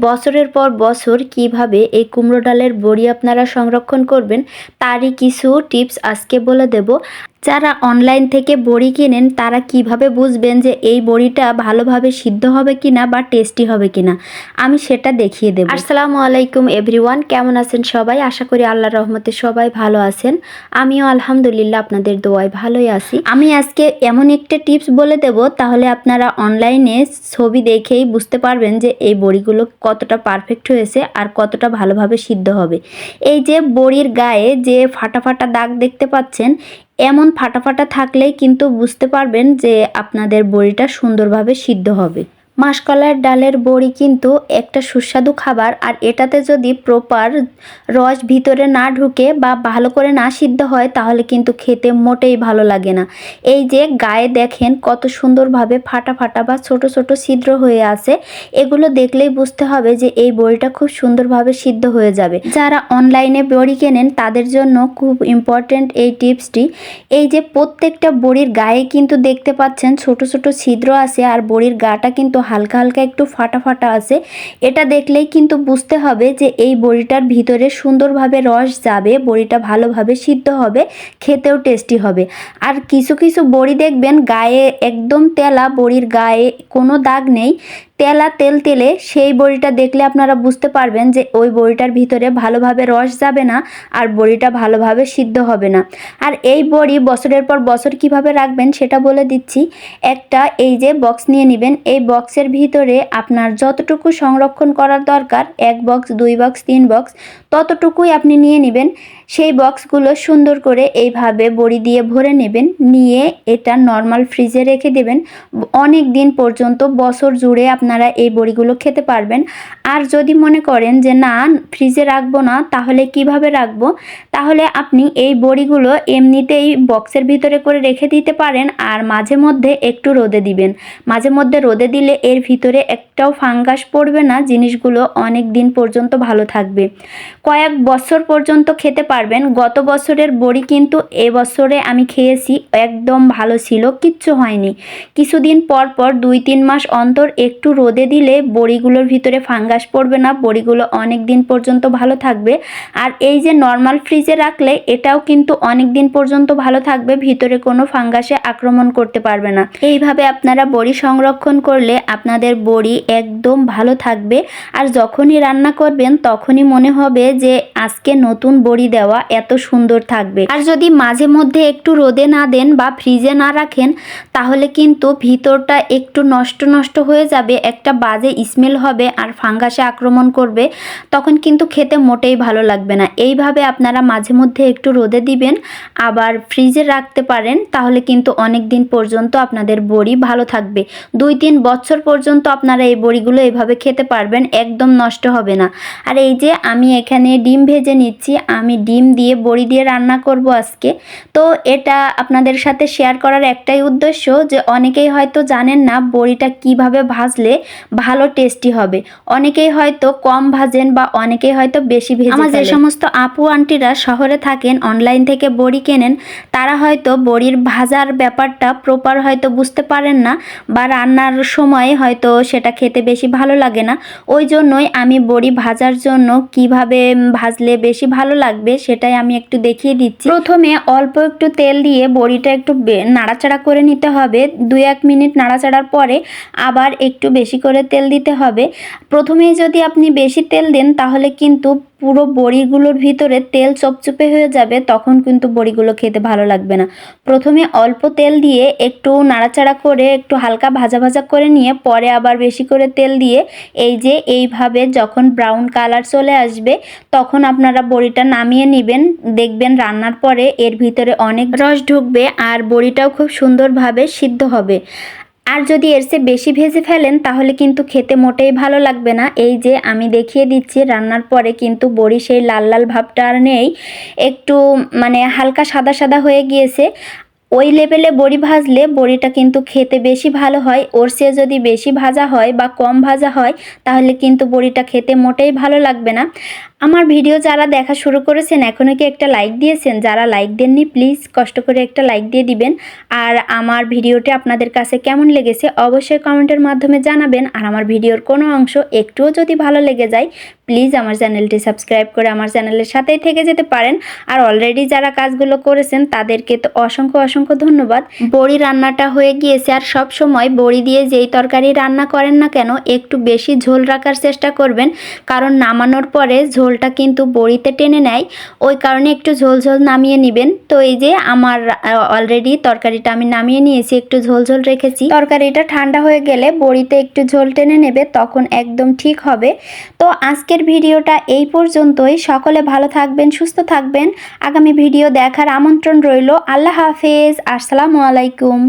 বছরের পর বছর কীভাবে এই কুমড়ো ডালের বড়ি আপনারা সংরক্ষণ করবেন, তারই কিছু টিপস আজকে বলে দেব। যারা অনলাইন থেকে বড়ি কিনেন তারা কীভাবে বুঝবেন যে এই বড়িটা ভালোভাবে সিদ্ধ হবে কিনা বা টেস্টি হবে কিনা? আমি সেটা দেখিয়ে দেব। আসসালামু আলাইকুম এভরিওয়ান কেমন আছেন সবাই? আশা করি আল্লাহর রহমতে সবাই ভালো আছেন। আমিও আলহামদুলিল্লাহ আপনাদের দোয়ায় ভালোই আছি। আমি আজকে এমন একটা টিপস বলে দেব তাহলে আপনারা অনলাইনে ছবি দেখেই বুঝতে পারবেন যে এই বড়িগুলো কতটা পারফেক্ট হয়েছে আর কতটা ভালোভাবে সিদ্ধ হবে। এই যে বড়ির গায়ে যে ফাটা ফাটা দাগ দেখতে পাচ্ছেন এমন ফাটাফাটা ফাটা থাকলেই কিন্তু বুঝতে পারবেন যে আপনাদের বড়িটা সুন্দরভাবে সিদ্ধ হবে। মাসকলাইয়ের ডালের বড়ি কিন্তু একটা সুস্বাদু খাবার, আর এটাতে যদি প্রপার রস ভিতরে না ঢুকে বা ভালো করে না সিদ্ধ হয়, তাহলে কিন্তু খেতে মোটেই ভালো লাগে না। এই যে গায়ে দেখেন কত সুন্দরভাবে ফাটা ফাটা বা ছোট ছোট ছিদ্র হয়ে আছে, এগুলো দেখলেই বুঝতে হবে যে এই বড়িটা খুব সুন্দরভাবে সিদ্ধ হয়ে যাবে। যারা অনলাইনে বড়ি কেনেন, তাদের জন্য খুব ইম্পর্টেন্ট এই টিপসটি। এই যে প্রত্যেকটা বড়ির গায়ে কিন্তু দেখতে পাচ্ছেন ছোট ছোট ছিদ্র আছে, আর বড়ির গাটা কিন্তু হালকা হালকা একটু ফাটা ফাটা আছে। এটা দেখলেই কিন্তু বুঝতে হবে যে এই বড়িটার ভিতরে সুন্দরভাবে রস যাবে, বড়িটা ভালোভাবে সিদ্ধ হবে, খেতেও টেস্টি হবে। আর কিছু কিছু বড়ি দেখবেন গায়ে একদম তেলা, বড়ির গায়ে কোনো দাগ নেই। তেলা তেল তেলে সেই বড়িটা দেখলে আপনারা বুঝতে পারবেন যে ওই বড়িটার ভিতরে ভালোভাবে রস যাবে না আর বড়িটা ভালোভাবে সিদ্ধ হবে না। আর এই বড়ি বছরের পর বছর কীভাবে রাখবেন সেটা বলে দিচ্ছি। একটা এই যে বক্স নিয়ে নেবেন। এই বক্সের ভিতরে আপনার যতটুকু সংরক্ষণ করার দরকার, এক বক্স দুই বক্স তিন বক্স ততটুকুই আপনি নিয়ে নেবেন। সেই বক্সগুলো সুন্দর করে এইভাবে বড়ি দিয়ে ভরে নেবেন। নিয়ে এটা নর্মাল ফ্রিজে রেখে দেবেন। অনেক দিন পর্যন্ত বছর জুড়ে আপনারা এই বড়িগুলো খেতে পারবেন। আর যদি মনে করেন যে, না, ফ্রিজে রাখব না, তাহলে কীভাবে রাখব? তাহলে আপনি এই বড়িগুলো এমনিতেই বক্সের ভিতরে করে রেখে দিতে পারেন আর মাঝে মধ্যে একটু রোদে দিবেন। মাঝে মধ্যে রোদে দিলে এর ভিতরে একটাও ফাঙ্গাস পড়বে না, জিনিসগুলো অনেক দিন পর্যন্ত ভালো থাকবে। কয়েক বছর পর্যন্ত খেতে পারবেন। গত বছরের বড়ি কিন্তু এবছরে আমি খেয়েছি, একদম ভালো ছিল, কিচ্ছু হয়নি। কিছুদিন পর পর দুই তিন মাস অন্তর একটু রোদে দিলে বড়িগুলোর ভিতরে ফাঙ্গাস পড়বে না, বড়িগুলো অনেক দিন পর্যন্ত ভালো থাকবে। আর এই যে নর্মাল ফ্রিজে রাখলে, এটাও কিন্তু অনেক দিন পর্যন্ত ভালো থাকবে, ভিতরে কোনো ফাঙ্গাসে আক্রমণ করতে পারবে না। এইভাবে আপনারা বড়ি সংরক্ষণ করলে আপনাদের বড়ি একদম ভালো থাকবে। আর যখনই রান্না করবেন, তখনই মনে হবে যে আজকে নতুন বড়ি দেওয়া এত সুন্দর থাকবে। আর যদি মাঝে মধ্যে একটু রোদে না দেন বা ফ্রিজে না রাখেন, তাহলে কিন্তু ভিতরটা একটু নষ্ট নষ্ট হয়ে যাবে একটা বাজে স্মেল হবে আর ফাঙ্গাসে আক্রমণ করবে, তখন কিন্তু খেতে মোটেই ভালো লাগবে না। এইভাবে আপনারা মাঝে মধ্যে একটু রোদে দিবেন, আবার ফ্রিজে রাখতে পারেন, তাহলে কিন্তু অনেক দিন পর্যন্ত আপনাদের বড়ি ভালো থাকবে। দুই তিন বছর পর্যন্ত আপনারা এই বড়িগুলো এভাবে খেতে পারবেন, একদম নষ্ট হবে না। আর এই যে আমি এখানে ডিম ভেজে নিচ্ছি, আমি ডিম দিয়ে বড়ি দিয়ে রান্না করব আজকে। তো এটা আপনাদের সাথে শেয়ার করার একটাই উদ্দেশ্য যে, অনেকেই হয়তো জানেন না বড়িটা কীভাবে ভাজলে ভালো টেস্টি হবে। অনেকেই হয়তো কম ভাজেন বা অনেকেই হয়তো বেশি ভেজে আমার যে সমস্ত আপু আন্টিরা শহরে থাকেন অনলাইন থেকে বড়ি কেনেন তারা হয়তো বড়ির ভাজার ব্যাপারটা প্রপার হয়তো বুঝতে পারেন না বা রান্নার সময় হয়তো সেটা খেতে বেশি ভালো লাগে না। ওই জন্যই আমি বড়ি ভাজার জন্য কীভাবে ভাজলে বেশি ভালো লাগবে সেটাই আমি একটু দেখিয়ে দিচ্ছি। প্রথমে অল্প একটু তেল দিয়ে বড়িটা একটু নাড়াচাড়া করে নিতে হবে। দুই এক মিনিট নাড়াচাড়ার পরে আবার একটু বেশি করে তেল দিতে হবে। প্রথমেই যদি আপনি বেশি তেল দেন, তাহলে কিন্তু পুরো বড়িগুলোর ভিতরে তেল চপচপে হয়ে যাবে, তখন কিন্তু বড়িগুলো খেতে ভালো লাগবে না। প্রথমে অল্প তেল দিয়ে একটু নাড়াচাড়া করে একটু হালকা ভাজা ভাজা করে নিয়ে, পরে আবার বেশি করে তেল দিয়ে এই যে এইভাবে যখন ব্রাউন কালার চলে আসবে, তখন আপনারা বড়িটা নামিয়ে নেবেন। দেখবেন রান্নার পরে এর ভিতরে অনেক রস ঢুকবে আর বড়িটাও খুব সুন্দরভাবে সিদ্ধ হবে। আর যদি এর চেয়ে বেশি ভেজে ফেলেন, তাহলে কিন্তু খেতে মোটেই ভালো লাগবে না। এই যে আমি দেখিয়ে দিচ্ছি, রান্নার পরে কিন্তু বড়ি সেই লাল লাল ভাবটা আর নেই। একটু মানে হালকা সাদা সাদা হয়ে গিয়েছে। ওই লেভেলে বড়ি ভাজলে বড়িটা কিন্তু খেতে বেশি ভালো হয়। ওর চেয়ে যদি বেশি ভাজা হয় বা কম ভাজা হয়, তাহলে কিন্তু বড়িটা খেতে মোটেই ভালো লাগবে না। আমার ভিডিও যারা দেখা শুরু করেছেন এখনও কি একটা লাইক দিয়েছেন? যারা লাইক দেননি প্লিজ কষ্ট করে একটা লাইক দিয়ে দিবেন। আর আমার ভিডিওটি আপনাদের কাছে কেমন লেগেছে, অবশ্যই কমেন্টের মাধ্যমে জানাবেন। আর আমার ভিডিওর কোনো অংশ একটুও যদি ভালো লেগে যায় প্লিজ আমার চ্যানেলটি সাবস্ক্রাইব করে আমার চ্যানেলের সাথেই থেকে যেতে পারেন। আর অলরেডি যারা কাজগুলো করেছেন, তাদেরকে তো অসংখ্য অসংখ্য ধন্যবাদ। বড়ি রান্নাটা হয়ে গিয়েছে, আর সব সময় বড়ি দিয়ে যেই তরকারি রান্না করেন না কেন, একটু বেশি ঝোল রাখার চেষ্টা করবেন। কারণ নামানোর পরে ঝোলটা কিন্তু বড়িতে টেনে নেয়, ওই কারণে একটু ঝোল ঝোল নামিয়ে নেবেন। তো এই যে আমার অলরেডি তরকারিটা আমি নামিয়ে নিয়েছি, একটু ঝোল ঝোল রেখেছি। তরকারিটা ঠান্ডা হয়ে গেলে বড়িতে একটু ঝোল টেনে নেবে, তখন একদম ঠিক হবে। তো আজকের ভিডিওটা এই পর্যন্তই। সকলে ভালো থাকবেন, সুস্থ থাকবেন। আগামী ভিডিও দেখার আমন্ত্রণ রইল। আল্লাহ হাফেজ। আসসালামু আলাইকুম।